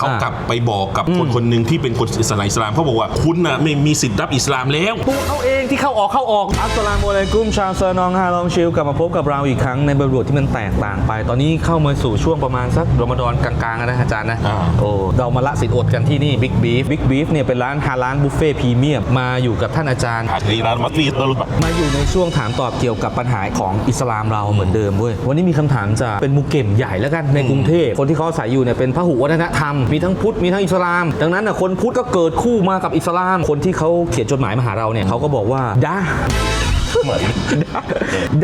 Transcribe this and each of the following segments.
เขาอ่ากกลับไปบอกกับคนคนหนึ่งที่เป็นคนอิสลามอิสลามเขาบอกว่าคุณน่ะไม่มีสิทธิ์รับอิสลามแล้ว ตัวเขาเองที่เข้าออกเข้าออก อัสสลามุอะลัยกุมชาวเซอร์นองฮาลองชิลกลับมาพบกับเราอีกครั้งในบริบทที่มันแตกต่างไป ตอนนี้เข้ามาสู่ช่วงประมาณสักรอมฎอนกลางๆแล้วนะอาจารย์นะอ่า โอ้เรามาละสิทธิ์อดกันที่นี่บิ๊กบีฟบิ๊กบีฟเนี่ยเป็นร้านฮาลานบุฟเฟ่พรีเมียมมาอยู่กับท่านอาจารย์อาจจะร้านมัสยิดตลอด มาอยู่ในช่วงถามตอบเกี่ยวกับปัญหาของอิสลามเราเหมือนเดิมเว้ยวันนี้มีคำถามจากเป็นมุกเก็มใหญ่แล้วกันในกรุงเทพคนที่เขาอาศัยอยู่เนี่ยเป็นพหุวัฒนธรรมมีทั้งพุทธมีทั้งอิสลาม ดังนั้นน่ะคนพุทธก็เกิดคู่มากับอิสลาม คนที่เขาเขียนจดหมายมาหาเราเนี่ยเขาก็บอกว่าดา เหมือน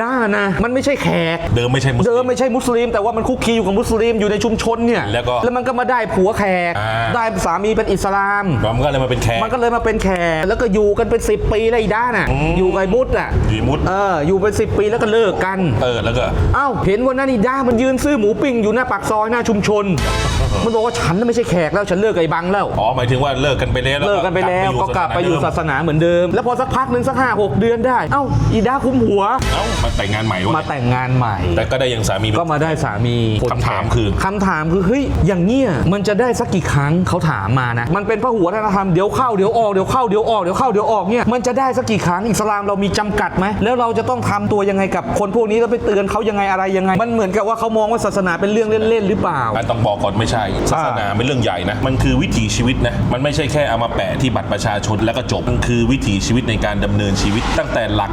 ด้านะ มันไม่ใช่แขก เดิมไม่ใช่มุสเดิลิมมไม่ใช่มุสลิม แต่ว่ามันคุกคีอยู่กับมุสลิมอยู่ในชุมชนเนี่ย แล้วก็แล้วมันก็มาได้ผัวแขก อ่า ได้สามีเป็นอิสลาม มันก็เลยมาเป็นแขก มันก็เลยมาเป็นแขกแล้วก็อยู่กันเป็น 10 ปีเลยไอ้ด้าน่ะ อืม อยู่กับไอ้มุดอะ อยู่มุดเออ อยู่เป็น 10 ปีแล้วก็เลิกกัน เออแล้วก็ เอ้า เห็นวันนั้นอีด้ามันยืนซื้อหมูปิ้งอยู่หน้าปากซอยหน้าชุมชน มันบอกว่าฉันน่ะไม่ใช่แขกแล้วฉันเลิกกับไอ้บังแล้ว อ๋อหมายถึงว่าเลิกกันไปแล้วเลิกกันไปแล้วก็กลับไปอยู่ศาสนานาเหมือนเดิม แล้วพอสักพักหนึ่งสักห้าหกเดือนได้ เอ้าอีด้าคุ้มหัว เอ้ามาแต่งงานใหม่วะมาแต่งงานใหม่ แต่ก็ได้ยังสามี ก็มาได้สามีนคำถามคือคำถามคือเฮ้ยอย่างเงี้ยมันจะได้สักกี่ครั้งเขาถามมานะ มันเป็นพระหัวธนธรรมเดี๋ยวเข้าเดี๋ยวออกเดี๋ยวเข้าเดี๋ยวออกเดี๋ยวเข้าเดี๋ยวออกเนี่ยมันจะได้สักกี่ครั้งอิสลามเรามีจำกัดไหมแล้วเราจะต้องทำตัวยังไงกับคนพวกนี้แล้วไปเตือนเขายังไงอะไรยังไง มันเหมือนกับว่าเขามองว่าศาสนาเป็นเรื่องเล่นๆหรือเปล่าการต้องบอกก่อนไม่ใช่ ศาสนาเป็นเรื่องใหญ่นะมันคือวิถีชีวิตนะมันไม่ใช่แค่เอามาแปะที่บัตรประชาชนแล้วก็จบมันคือวิถีชีวิตในการดำเนินชีวิต ตั้งแต่หลัก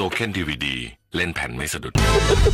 โซเคนดีวีดี เล่นแผ่นไม่สะดุด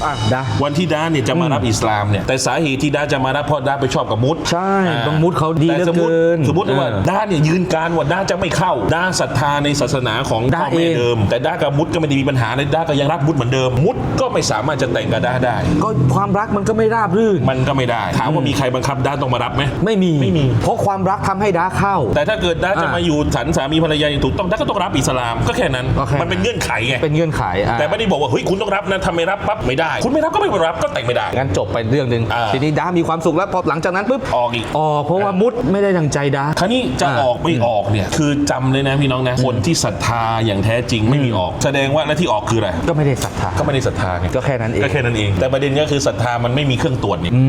อะดาวันที่ดาเนี่ยจะมารับอิสลามเนี่ยแต่สาเหตุที่ดาจะมารับเพราะดาไปชอบกับมุดใช่อ่าบางมุดเขาดีเหลืแต่อสมมติเกินสมมติว่าเออดาเนี่ยยืนการว่าดาจะไม่เข้าดาศรัทธาในศาสนาของด้าพ่อแม่เอง เดิม แต่ดากับมุดก็ไม่ได้มีปัญหาเลยดาก็ยังรับมุดเหมือนเดิม มุดก็ไม่สามารถจะแต่งกับดาได้ ก็ความรักมันก็ไม่ราบรื่น มันก็ไม่ได้ถามว่ามีใครบังคับดาต้องมารับไหม ไม่มี ไม่มี เพราะความรักทำให้ดาเข้า แต่ถ้าเกิดดาจะอ่ามมาอยู่ฉันสามีภรรยาอย่างถูกต้องดาก็ต้องรับอิสลามก็แค่นั้น ก็แค่นั้น มันเป็นเงื่อนไขไง เป็นเงื่อนไขอะ แต่ไม่ได้บอกว่าเฮ้ยคุณต้องรับนะทำไม่รับปั๊บไม่ได้ คุณไม่รับก็ไม่รับก็แต่งไม่ได้ งั้นจบไปเรื่องหนึ่งอ่า ทีนี้ดามีความสุขแล้วพอหลังจากนั้นปุ๊บออกอีกอ๋อเพราะว่ามุดไม่ได้ดังใจดาคราวนี้จะอ่าออกไม่ออกเนี่ยคือจำเลยนะพี่น้องนะคนที่ศรัทธาอย่างแท้จริงไม่มีออก แสดงว่าและที่ออกคืออะไรก็ไม่ได้ศรัทธาก็ไม่ได้ศรัทธาไงก็แค่นั้นเองก็แค่นั้นเอง แต่ประเด็นก็คือศรัทธามันไม่มีเครื่องตรวจนี่ อื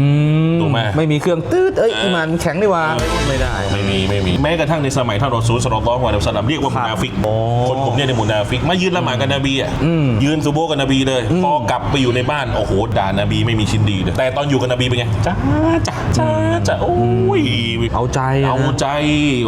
มถูกไหม ไม่มีเครื่องตืดเอ้ยอีหมันแข็งดีว่าไม่ได้ ไม่มีไม่มีแม้กระทั่งในสมัยท่านรอซูลสลลัลลอฮุอะลัยฮิวะซัลลัมเรียกว่าครัมุบนาฟิกโอ้คนกลุ่มเนี้ในมุนาฟิกมายืนละหมาดกับนบีอะอืมยืนซูโบกับนบีเลยพอกลับไปอยู่ในบ้านโอ้โหด่านบีไม่มีชิ้นดีเลยแต่ตอนอยู่กับนบีเป็นไงจ้าจ้าจ้าจ้าโอ้ยเอาใจะเอานะใจ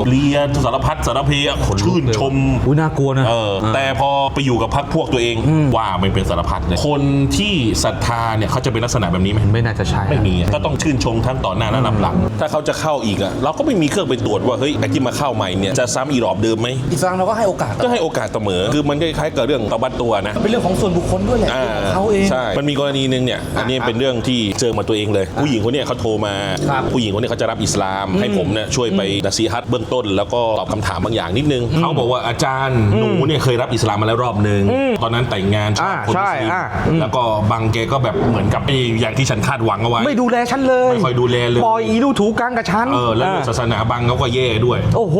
เลียสารพัดสารเพอะชื่นชมอุ้ยน่ากลัวนะเออแต่พอไปอยู่กับพักพวกตัวเองว่าไม่เป็นสารพัดเลยคนที่ศรัทธาเนี่ยเขาจะเป็นลักษณะแบบนี้ไหมไม่น่าจะใช่ไม่มีอะก็ต้องชื่นชมทั้งต่อหน้าและรับหลัง ถ้าเขาจะเข้าอีกอะเราก็ไม่มีเครื่องไปตรวจว่าเฮ้ยไอ้ที่มาเข้าใหม่เนี่ยจะซ้ำอีรอบเดิมไหมอิสลามเราก็ให้โอกาสก็ให้โอกาสเสมอคือมันคล้ายๆกับเรื่องตบัตตัวนะเป็นเรื่องของส่วนบุคคลด้วยแหละอ่าของเขาเอง ใช่มันมีกรณีหนึ่งเนี่ยอันนี้เป็นเรื่องที่เจอมาตัวเองเลย ผู้หญิงคนเนี้ยเขาโทรมา ครับผู้หญิงคนเนี้ยเขาจะรับอิสลาม ให้ผมเนี่ยช่วยไปนัซีฮัตเบื้องต้น แล้วก็ตอบคำถามบางอย่างนิดนึงเขาบอกว่าอาจารย์หนูเนี่ยเคยรับอิสลามมาแล้วรอบนึงตอนนั้นแต่งงานชอบอ่าคนใช่มุสลิมอ่าอืมแล้วก็บางแกก็แบบเหมือนกับไอ้อย่างที่ฉันคาดหวังเอาไว้ ไม่ดูแลฉันเลยไม่ค่อยดูแลเลย ปล่อยอีดูถูกกลางกับฉันเออแล้วเรื่องศาสนาบางเขาก็แย่ด้วย โอ้โห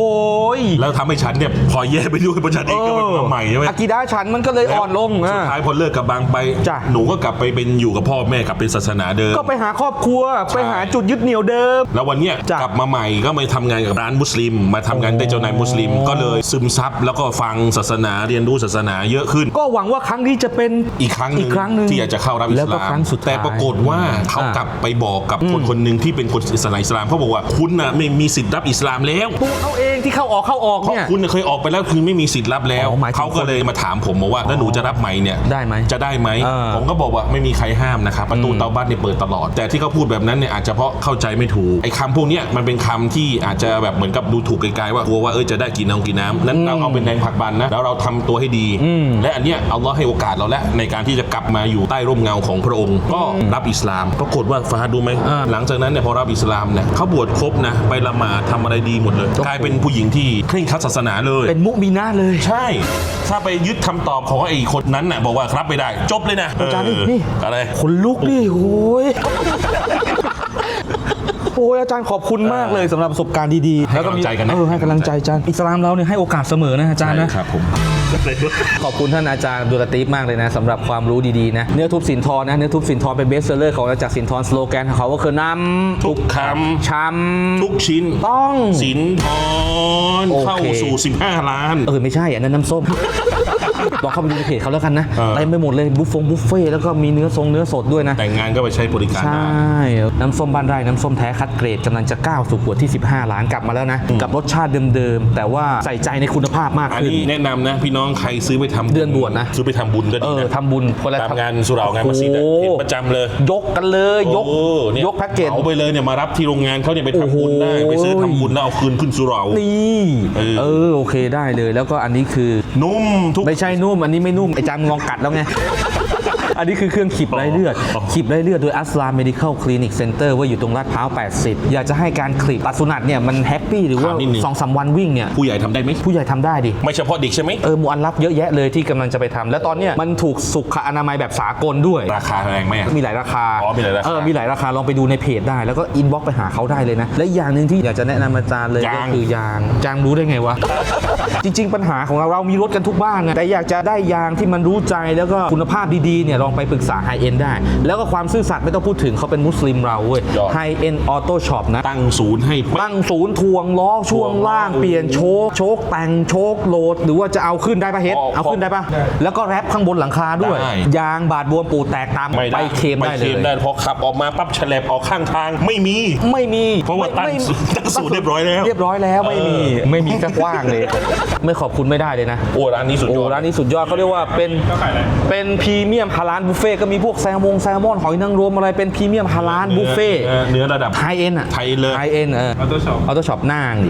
ยแล้วทำให้ฉันเนี่ยพอแย่ไปด้วยเพราะฉันเองก็เป็นมาใหม่ใช่ไหม อากิดาฉันมันก็เลยอ่อนลงสุอะดท้ายพอเลิกกับบางไป จ้ะ หนูก็กลับไปเป็นอยู่กับพ่อแม่กลับเป็นศาสนาเดิม ก็ไปหาครอบครัวไปหาจุดยึดเหนี่ยวเดิม แล้ววันเนี้ยจ้ะกลับมาใหม่ก็มาทำงานกับร้านมุสลิม มาทำงานได้เจ้านายมุสลิม ก็เลยซึมซับแล้วก็ฟังศาสนาเรียนรู้ศาสนาเยอะขึ้น ก็หวังว่าครั้งนี้จะเป็น อีกครั้งหนึ่อีกครั้งหนึ่งที่อยากจะเข้ารับอิแล้วสก็ลามครั้งสุดท้ายแต่ปรากฏว่าเขาอ่ากลับไปบอกกับคนคนหนึ่งที่เป็นคนอิสลามอิสลามเขาบอกว่าคุณน่ะไม่มีสิทธิ์รับอิสลามแล้ว ตัวเขาเองที่เข้าออกเข้าออกเพราะเนี่ย คุณน่ะเคยออกไปแล้วคือไม่มีสิทธิ์รับแล้ว อ๋อหมายถึงเขาก็เลยมาถามผมบอกว่าแล้วหนูจะรับไหมเนี่ย ได้ไหมจะได้ไหมเออผมก็บอกว่าไม่มีใครห้ามนะครับประตูเตาบัตเนี่ยเปิดตลอด แต่ที่เขาพูดแบบนั้นเนี่ยอาจจะเพราะเข้าใจไม่ถูกไอ้คำพวกเนี้ยมันเป็นคำที่อาจจะแบบเหมือนกับดูถูกไกลๆว่ากลัวว่าเออจะได้กินน้ำกินน้ำนั้นเราเอาเป็นแรงผลักดันนะแล้วเราทำตัวให้ดี และอันเนี้ยอัลลอฮ์ให้โอกาสเราแล้วในการที่จะกลับมาอยู่ใต้ร่มเงาของพระองค์ ก็รับอิสลามปรากฏว่าฟาฮัดดูไหมอ่า หลังจากนั้นเนี่ยพอรับอิสลามเนี่ยเขาบวชครบนะไปละหมาดทำอะไรดีหมดเลยกลายเป็นผู้หญิงที่เคร่งครัดศาสนาเลย เป็นมุมีนาเลย ใช่ ถ้าไปยึดคำตอบของไอ้คนนั้นน่ะบอกว่าครับไม่ได้ จบเลยนะอาจารย์นี่เออนี่อะไรคนลุกดิโอ้ย โอ้ยอาจารย์ขอบคุณมากเลยสำหรับประสบการณ์ดีๆให้กำลังใจกันนะ เออให้กำลังใจอาจารย์อิสลามเราเนี่ยให้โอกาสเสมอนะอาจารย์นะครับผมขอบคุณท่านอาจารย์อับดุลลาตีฟมากเลยนะสำหรับความรู้ดีๆนะเนื้อทุบสินทรนะเนื้อทุบสินทรเป็นเบสเซอร์ของอาจารย์สินทรสโลแกนของเขาก็คือนำทุกคำช้ทุกชิ้นำต้องสินทรโอเคเข้าสู่ 15 ล้าน เออไม่ใช่อันนั้นน้ำส้มลองเข้าไปดูในเพจเขาแล้วกันนะเออเต็มไปหมดเลยบุฟฟงบุฟเฟ่ต์แล้วก็มีเนื้อทรงเนื้อสดด้วยนะแต่งงานก็ไปใช้บริการใชได้่น้ำส้มบ้านไร่น้ำส้มแท้คัดเกรดกำลังจะก้าวสู่ขวดที่ 15 ล้านกลับมาแล้วนะ กับรสชาติเดิมๆ แต่ว่าใส่ใจในคุณภาพมากอันขึ้น นี้แนะนำนะ พี่น้องใครซื้อไปทำเดือนบวชนะ ซื้อไปทำบุญก็เอดีอนะทำบุญคนละตามงานสุเหร่างานมัสยิดอะโอ้โหเห็นประจำเลยยกกันเลย ยก โอ้เนี่ยยกแพ็กเกจ เอาไปเลยเนี่ยมารับที่โรงงานเขาเนี่ยไปทำบุญได้โอ้โห ไปซื้อทำบุญแล้วเอาคืนขึ้นสุเหร่า นี่เออ เออโอเคได้เลย แล้วก็อันนี้คือ นุ่มทุก ไม่ใช่นุ่มอันนี้ไม่นุ่มไอ้จามงลองกัดแล้วไง อันนี้คือเครื่องขีบไร้เลือดอ๋อขีบไร้เลือดโดยอัสลาม medical clinic center ว่าอยู่ตรงลาดพร้าว 80 อยากจะให้การคลิปตัดสุนัตเนี่ยมันแฮปปี้หรือว่าถามนิดนึงสองสามวันวิ่งเนี่ยผู้ใหญ่ทำได้ไหมผู้ใหญ่ทำได้ดิไม่เฉพาะเด็กใช่ไหมเออมูอันรับเยอะแยะเลยที่กำลังจะไปทำแล้วตอนเนี้ยมันถูกสุขอนามัยแบบสากลด้วยราคาแรงไหมอะมีหลายราคาอ๋อมีหลายราคาเออมีหลายราคาลองไปดูในเพจได้ แล้วก็อินบ็อกไปหาเขาได้เลยนะ และอีกอย่างหนึ่งที่อยากจะแนะนำอาจารย์เลยยาก็งคือยางยางรู้ได้ไงวะจริง ๆ ปัญหาของเราเรามีรถกันทุกบ้านนะแต่อยากจะได้ยางที่มันรู้ใจแล้วก็คุณภาพดีๆเนี่ยลองไปปรึกษาไฮเอ็นได้ แล้วก็ความซื่อสัตย์ไม่ต้องพูดถึงเขาเป็นมุสลิมเราเว้ยยอด ไฮเอ็นออโต้ช็อปนะ ตั้งศูนย์ให้ตั้งศูนย์ทวงล้อช่วงล่างเปลี่ยนโชคโชคแต่งโชคโหลด หรือว่าจะเอาขึ้นได้ปะเฮ็ดอ๋อเอาขึ้นได้ปะแล้วก็แรปข้างบนหลังคาด้วย ได้ ยางบาดบวมปูแตกตามไม่ไปได้เคลมได้ปเลเคลยมได้พอขับออกมาปั๊บฉลบออกข้างทางไม่มี ไม่มีเพราะว่าตั้งไม่ตั้งศูนย์เรียบร้อยแล้ว เรียบร้อยแล้วไม่มีไม่มีสักว่างเลย ไม่ขอบคุณไม่ได้เลยนะ โอ้ร้านนี้สุดโอ้ยอด ร้านนี้สุดยอดเขาเรียกว่าเป็นเป็นพรีเมียมฮาลานบุฟเฟ่ก็มีพวกแซลมงแซลมอนหอยนางรมอะไรเป็นพรีเมียมฮาลานบุฟเฟ่เนื้อเนื้อระดับไฮเอ็นอะไฮเอ็นเลยไฮเอ็นเออออโต้ช็อปออโต้ช็อปหน้างดิ